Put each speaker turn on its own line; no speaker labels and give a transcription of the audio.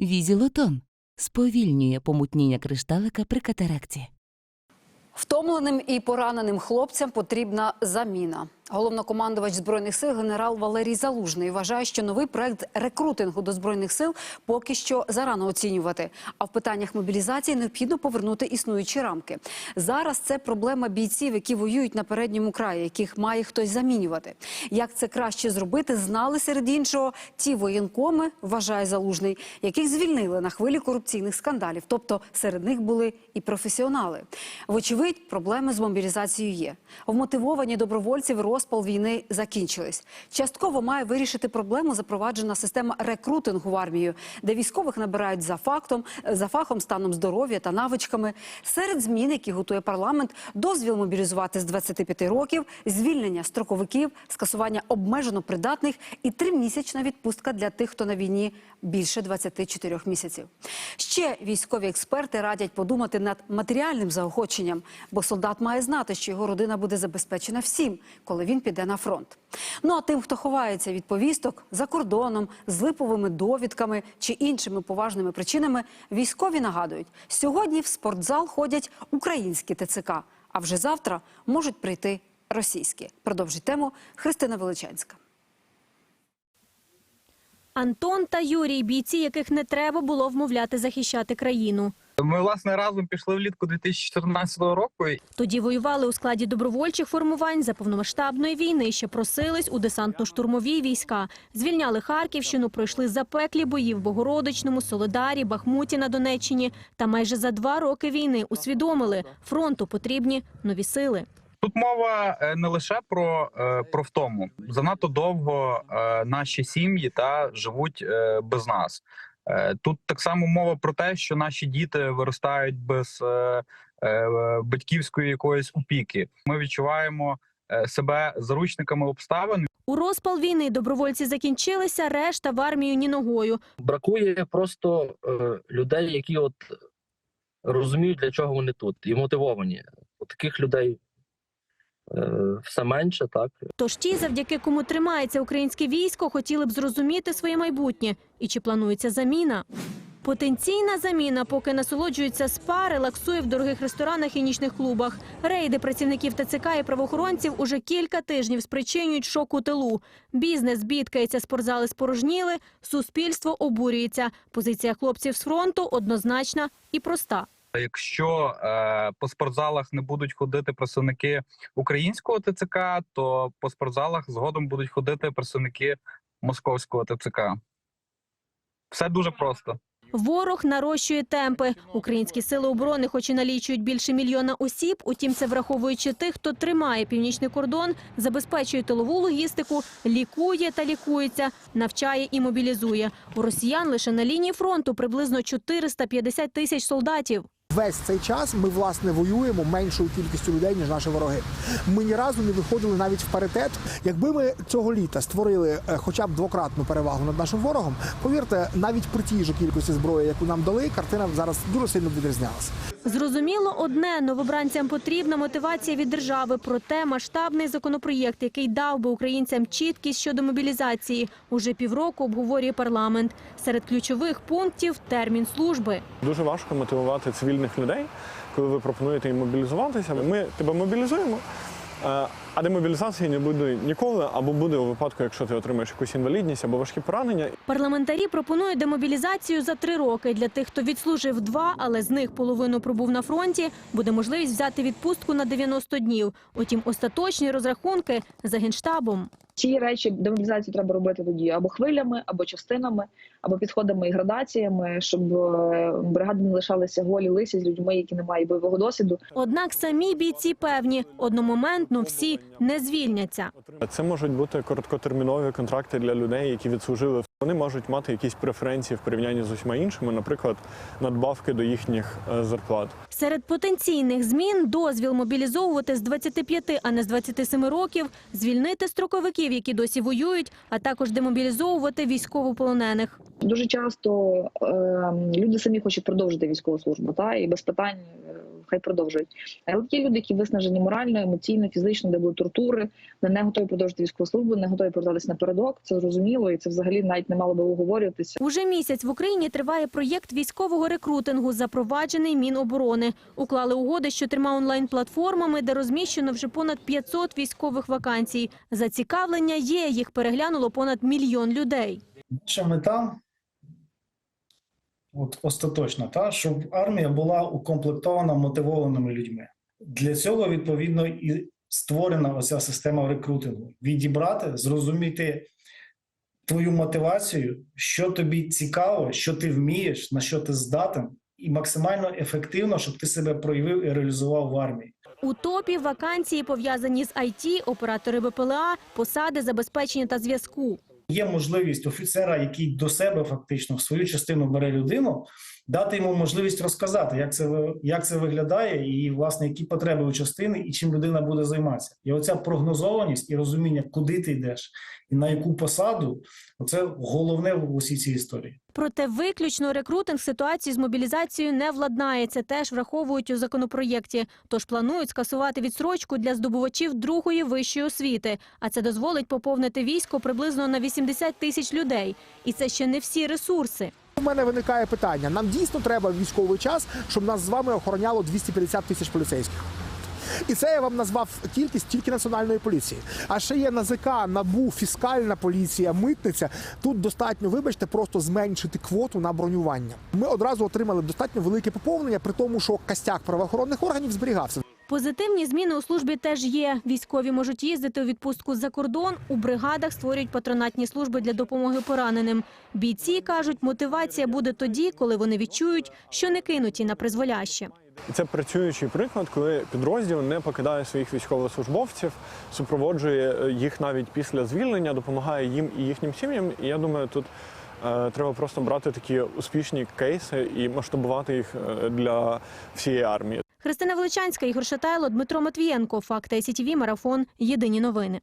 Візілотон сповільнює помутніння кришталика при катаракті.
Втомленим і пораненим хлопцям потрібна заміна. Головнокомандувач збройних сил генерал Валерій Залужний вважає, що новий проект рекрутингу до збройних сил поки що зарано оцінювати. А в питаннях мобілізації необхідно повернути існуючі рамки. Зараз це проблема бійців, які воюють на передньому краї, яких має хтось замінювати. Як це краще зробити, знали серед іншого ті воєнкоми, вважає Залужний, яких звільнили на хвилі корупційних скандалів. Тобто серед них були і професіонали. Вочевидь, проблеми з мобілізацією є. Вмотивовані добровольці в розпал війни закінчились. Частково має вирішити проблему запроваджена система рекрутингу в армію, де військових набирають за фактом, за фахом, станом здоров'я та навичками. Серед змін, які готує парламент, дозвіл мобілізувати з 25 років, звільнення строковиків, скасування обмежено придатних і тримісячна відпустка для тих, хто на війні більше 24 місяців. Ще військові експерти радять подумати над матеріальним заохоченням, бо солдат має знати, що його родина буде забезпечена всім, коли він піде на фронт. Ну а тим, хто ховається від повісток за кордоном, з липовими довідками чи іншими поважними причинами, військові нагадують: сьогодні в спортзал ходять українські ТЦК, а вже завтра можуть прийти російські. Продовжить тему Христина Величанська.
Антон та Юрій, бійці, яких не треба було вмовляти захищати країну.
Ми власне разом пішли влітку 2014 року.
Тоді воювали у складі добровольчих формувань за повномасштабної війни. Ще просились у десантно-штурмові війська. Звільняли Харківщину, пройшли запеклі бої в Богородичному, Солодарі, Бахмуті на Донеччині. Та майже за два роки війни усвідомили фронту потрібні нові сили.
Тут мова е, не лише про, е, про втому. Занадто довго е, наші сім'ї та живуть без нас. Е, Тут так само мова про те, що наші діти виростають без е, е, батьківської якоїсь опіки. Ми відчуваємо себе заручниками обставин.
У розпал війни добровольці закінчилися, решта в армію ні ногою.
бракує просто людей, які от розуміють, для чого вони тут, і мотивовані. От таких людей все менше, так.
Тож ті, завдяки кому тримається українське військо, хотіли б зрозуміти своє майбутнє. І чи планується заміна? Потенційна заміна, поки насолоджуються спа, релаксує в дорогих ресторанах і нічних клубах. Рейди працівників ТЦК і правоохоронців уже кілька тижнів спричинюють шок у тилу. Бізнес бідкається, спортзали спорожніли, суспільство обурюється. Позиція хлопців з фронту однозначна і проста.
Якщо е, по спортзалах не будуть ходити представники українського ТЦК, то по спортзалах згодом будуть ходити представники московського ТЦК. Все дуже просто.
Ворог нарощує темпи. Українські сили оборони, хоч і налічують більше мільйона осіб, утім, це враховуючи тих, хто тримає північний кордон, забезпечує тилову логістику, лікує та лікується, навчає і мобілізує. У росіян лише на лінії фронту приблизно 450 тисяч солдатів.
Весь цей час ми власне воюємо меншою кількістю людей ніж наші вороги. Ми ні разу не виходили навіть в паритет. Якби ми цього літа створили е, хоча б двократну перевагу над нашим ворогом, повірте, навіть при тій же кількості зброї, яку нам дали, картина зараз дуже сильно відрізнялася.
Зрозуміло одне, новобранцям потрібна мотивація від держави. Проте масштабний законопроєкт, який дав би українцям чіткість щодо мобілізації, уже півроку обговорює парламент. Серед ключових пунктів термін служби.
Дуже важко мотивувати цивільних людей, коли ви пропонуєте їм мобілізуватися. Ми тебе мобілізуємо, е, а демобілізації не буде ніколи, або буде у випадку, якщо ти отримаєш якусь інвалідність або важкі поранення.
Парламентарі пропонують демобілізацію за три роки. Для тих, хто відслужив два, але з них половину пробув на фронті, буде можливість взяти відпустку на 90 днів. Утім, остаточні розрахунки за генштабом.
Ці речі демобілізацію треба робити тоді або хвилями, або частинами, або підходами і градаціями, щоб е, бригади не лишалися голі лисі з людьми, які не мають бойового досвіду.
Однак самі бійці певні, одномоментно всі не звільняться.
Це можуть бути короткотермінові контракти для людей, які відслужили. Вони можуть мати якісь преференції в порівнянні з усіма іншими, наприклад, надбавки до їхніх е, зарплат.
Серед потенційних змін дозвіл мобілізовувати з 25, а не з 27 років, звільнити строковиків, які досі воюють, а також демобілізовувати військовополонених.
Дуже часто е, люди самі хочуть продовжити військову службу, та і без питань е, хай продовжують. Але є люди, які виснажені морально, емоційно, фізично, де були тортури, вони не готові продовжити військову службу, не готові повертатися напередок. Це зрозуміло, і це взагалі навіть не мало би оговорюватися.
Уже місяць в Україні триває проєкт військового рекрутингу, запроваджений Міноборони. Уклали угоди з чотирма онлайн-платформами, де розміщено вже понад 500 військових вакансій. Зацікавлення є, їх переглянуло понад мільйон людей.
Наша мета, от остаточна, та, щоб армія була укомплектована мотивованими людьми. Для цього, відповідно, і створена оця система рекрутингу. Відібрати, зрозуміти твою мотивацію, що тобі цікаво, що ти вмієш, на що ти здатен, і максимально ефективно, щоб ти себе проявив і реалізував в армії.
У топі вакансії пов'язані з IT, оператори БПЛА, посади забезпечення та зв'язку.
Є можливість офіцера, який до себе фактично в свою частину бере людину, дати йому можливість розказати, як це як це виглядає, і власне які потреби у частини, і чим людина буде займатися. І оця прогнозованість і розуміння, куди ти йдеш і на яку посаду, оце головне в усій цій історії.
Проте виключно рекрутинг ситуації з мобілізацією не владнає. Це теж враховують у законопроєкті. Тож планують скасувати відстрочку для здобувачів другої вищої освіти. А це дозволить поповнити військо приблизно на 80 тисяч людей. І це ще не всі ресурси.
У мене виникає питання: нам дійсно треба військовий час, щоб нас з вами охороняло 250 тисяч поліцейських. І це я вам назвав кількість тільки національної поліції. А ще є НАЗК, НАБУ, фіскальна поліція, митниця. Тут достатньо, вибачте, просто зменшити квоту на бронювання. Ми одразу отримали достатньо велике поповнення, при тому, що костяк правоохоронних органів зберігався.
Позитивні зміни у службі теж є. Військові можуть їздити у відпустку за кордон. У бригадах створюють патронатні служби для допомоги пораненим. Бійці кажуть, мотивація буде тоді, коли вони відчують, що не кинуті на призволяще.
Це працюючий приклад, коли підрозділ не покидає своїх військовослужбовців, супроводжує е, їх навіть після звільнення, допомагає їм і їхнім сім'ям. І я думаю, тут е, треба просто брати такі успішні кейси і масштабувати їх е, для всієї армії.
Христина Величанська, Ігор Шатайло, Дмитро Матвієнко. Факти СІТВ, Марафон. Єдині новини.